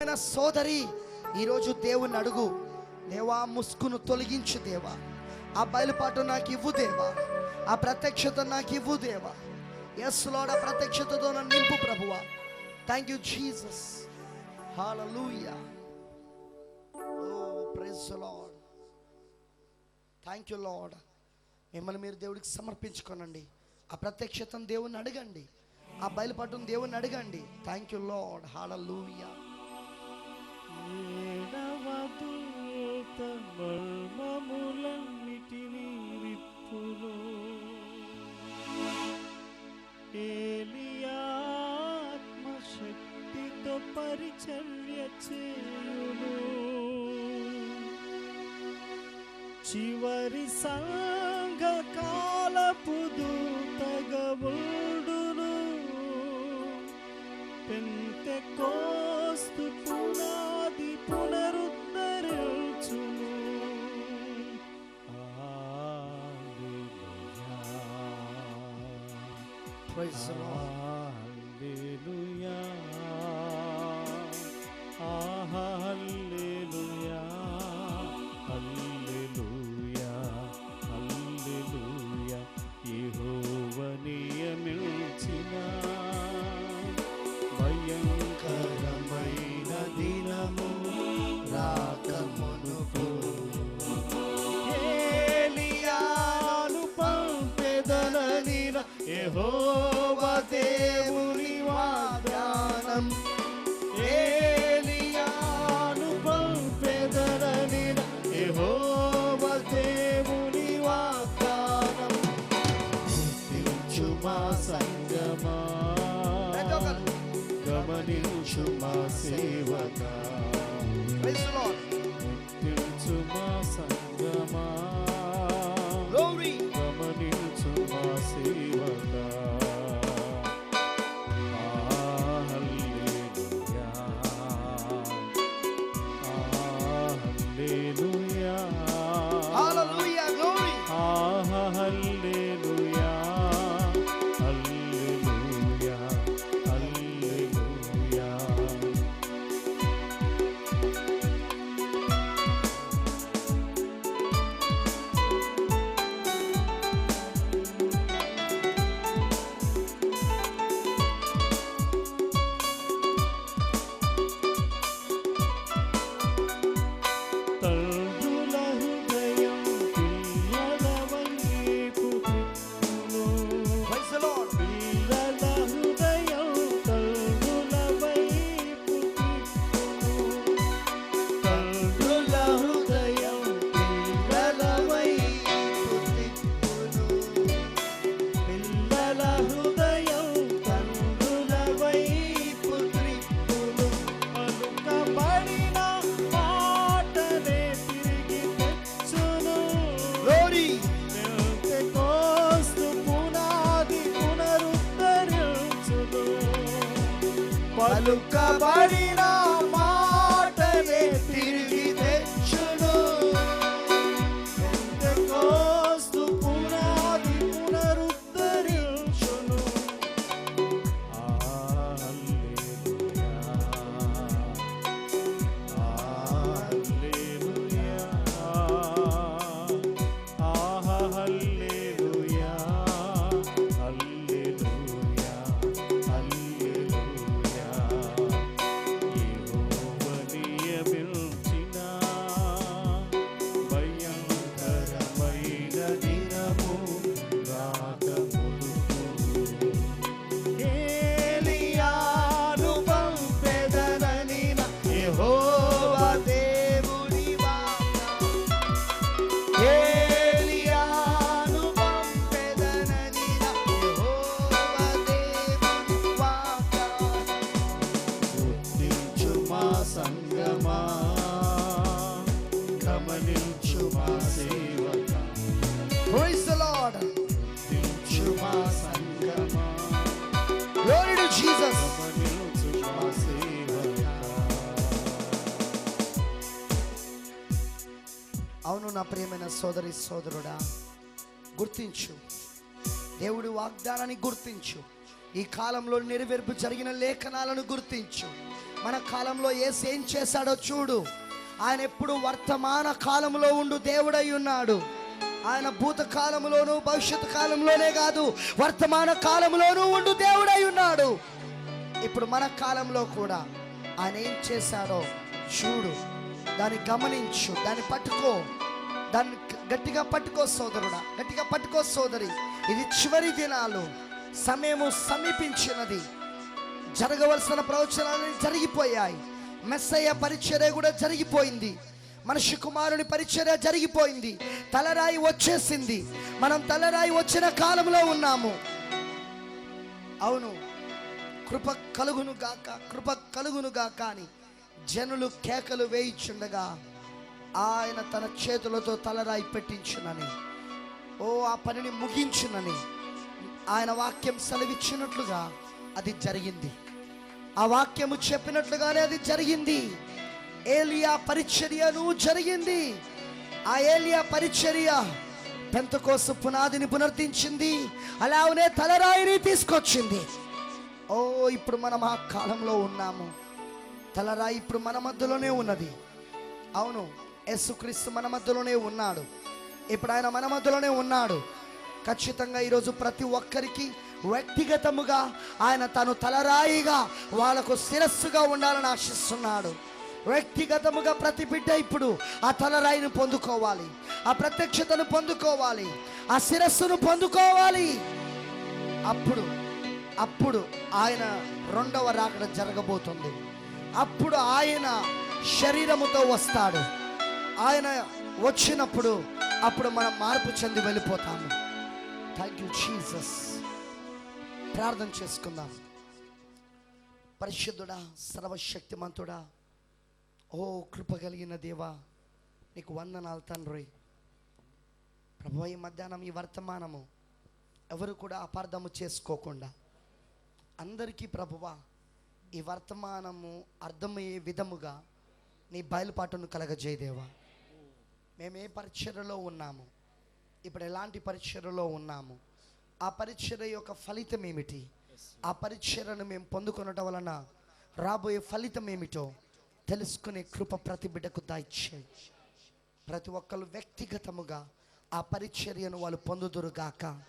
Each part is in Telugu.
ప్రియమైన సోదరి ఈరోజు దేవుని అడుగు. దేవా ముసుకును తొలగించు దేవా. ఆ బయలుపాటు నాకు ఇవ్వు దేవా. ఆ ప్రత్యక్షత నాకు ఇవ్వు దేవా. ఎస్ లోడ ప్రత్యక్షతతో నన్ను నింపు ప్రభువా. Thank you Jesus hallelujah oh praise Lord thank you Lord మిమ్మల్ని మీరు దేవుడికి సమర్పించుకోనండి. ఆ ప్రత్యక్షతను దేవుని అడగండి. ఆ బయలుపాటును దేవుని అడగండి. థ్యాంక్ యూ లార్డ్ హాలూయా చివరి సంఘ కాలపు దూతగవుడును పెంతె కోస్తు పునాది పునరుద్ధరించును. Lord hallelujah Yeah. nunca pare. Jesus అవును నా ప్రియమైన సోదరి సోదరుడా గుర్తించు. దేవుడి వాగ్దానాన్ని గుర్తించు. ఈ కాలంలో నెరవేర్పు జరిగిన లేఖనాలను గుర్తించు. మన కాలంలో ఏసు ఏం చేశాడో చూడు. ఆయన ఎప్పుడు వర్తమాన కాలంలో ఉండు దేవుడై ఉన్నాడు. ఆయన భూత కాలంలోను భవిష్యత్ కాలంలోనే కాదు వర్తమాన కాలంలోనూ ఉండు దేవుడై ఉన్నాడు. ఇప్పుడు మన కాలంలో కూడా ఆయన ఏం చేశాడో చూడు దాన్ని గమనించు దాన్ని పట్టుకో. దాన్ని గట్టిగా పట్టుకో సోదరుడా గట్టిగా పట్టుకో సోదరి. ఇది చివరి దినాలు సమయము సమీపించినది. జరగవలసిన ప్రవచనాలు జరిగిపోయాయి. మెస్సయ్య పరిచర్య కూడా జరిగిపోయింది. మనిషి కుమారుని పరిచర్య జరిగిపోయింది. తలరాయి వచ్చేసింది. మనం తలరాయి వచ్చిన కాలంలో ఉన్నాము. అవును. కృప కలుగును గాక కృప కలుగును గాక అని జనులు కేకలు వేయిచుండగా ఆయన తన చేతులతో తలరాయి పెట్టించునని ఓ ఆ పనిని ముగించునని ఆయన వాక్యం సెలవిచ్చినట్లుగా అది జరిగింది. ఆ వాక్యము చెప్పినట్లుగానే అది జరిగింది. ఏలియా పరిచర్యను జరిగింది. ఆ ఏలియా పరిచర్య పెంతకోసు పునాదిని పునర్తించింది. అలానే తలరాయిని తీసుకొచ్చింది. ఓ ఇప్పుడు మనం ఆ కాలంలో ఉన్నాము. తలరాయి ఇప్పుడు మన మధ్యలోనే ఉన్నది. అవును యేసుక్రీస్తు మన మధ్యలోనే ఉన్నాడు. ఇప్పుడు ఆయన మన మధ్యలోనే ఉన్నాడు. ఖచ్చితంగా ఈరోజు ప్రతి ఒక్కరికి వ్యక్తిగతముగా ఆయన తను తలరాయిగా వాళ్ళకు శిరస్సుగా ఉండాలని ఆశిస్తున్నాడు. వ్యక్తిగతముగా ప్రతి బిడ్డ ఇప్పుడు ఆ తలరాయిని పొందుకోవాలి. ఆ ప్రత్యక్షతను పొందుకోవాలి. ఆ శిరస్సును పొందుకోవాలి. అప్పుడు అప్పుడు ఆయన రెండవ రాకడ జరగబోతుంది. అప్పుడు ఆయన శరీరముతో వస్తాడు. ఆయన వచ్చినప్పుడు అప్పుడు మనం మార్పు చెంది వెళ్ళిపోతాము. థ్యాంక్ యూ జీసస్ ప్రార్థన చేసుకుందాం. పరిశుద్ధుడా సర్వశక్తిమంతుడా ఓ కృప కలిగిన దేవా నీకు వందనాలు తండ్రి. ప్రభు ఈ మధ్యాహ్నం ఈ వర్తమానము ఎవరు కూడా అపార్థము చేసుకోకుండా అందరికీ ప్రభువా ఈ వర్తమానము అర్థమయ్యే విధముగా నీ బయలుపాటును కలగజేయదేవా. మేము ఏ పరిచర్యలో ఉన్నాము? ఇప్పుడు ఎలాంటి పరిచర్యలో ఉన్నాము? ఆ పరిచర్య యొక్క ఫలితం ఏమిటి ఆ పరిచర్యను మేము పొందుకొనటం వలన రాబోయే ఫలితం ఏమిటో తెలుసుకునే కృప ప్రతి బిడ్డకు దాయిచ్చే ప్రతి ఒక్కరు వ్యక్తిగతముగా ఆ పరిచర్యను వాళ్ళు పొందుదురుగాక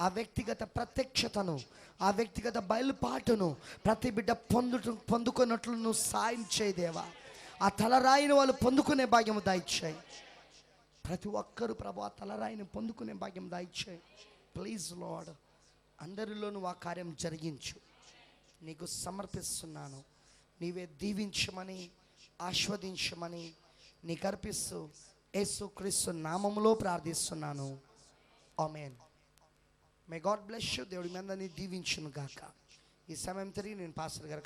ఆ వ్యక్తిగత ప్రత్యక్షతను ఆ వ్యక్తిగత బయలుపాటును ప్రతి బిడ్డ పొందుట పొందుకున్నట్లు నువ్వు సాయం చేయదేవా ఆ తలరాయిని వాళ్ళు పొందుకునే భాగ్యము దాయిచ్చాయి. ప్రతి ఒక్కరు ప్రభు ఆ తలరాయిని పొందుకునే భాగ్యం దాయిచ్చాయి. ప్లీజ్ లాడ్ అందరిలో నువ్వు ఆ కార్యం జరిగించు. నీకు సమర్పిస్తున్నాను. నీవే దీవించమని ఆస్వాదించమని నీకు అర్పిస్తూ యేసు క్రీస్తు నామంలో ప్రార్థిస్తున్నాను. Amen. May God bless you దేవుడి మీద దీవించును గాక ఈ సమయం తిరిగి నేను పాస్టర్ గారు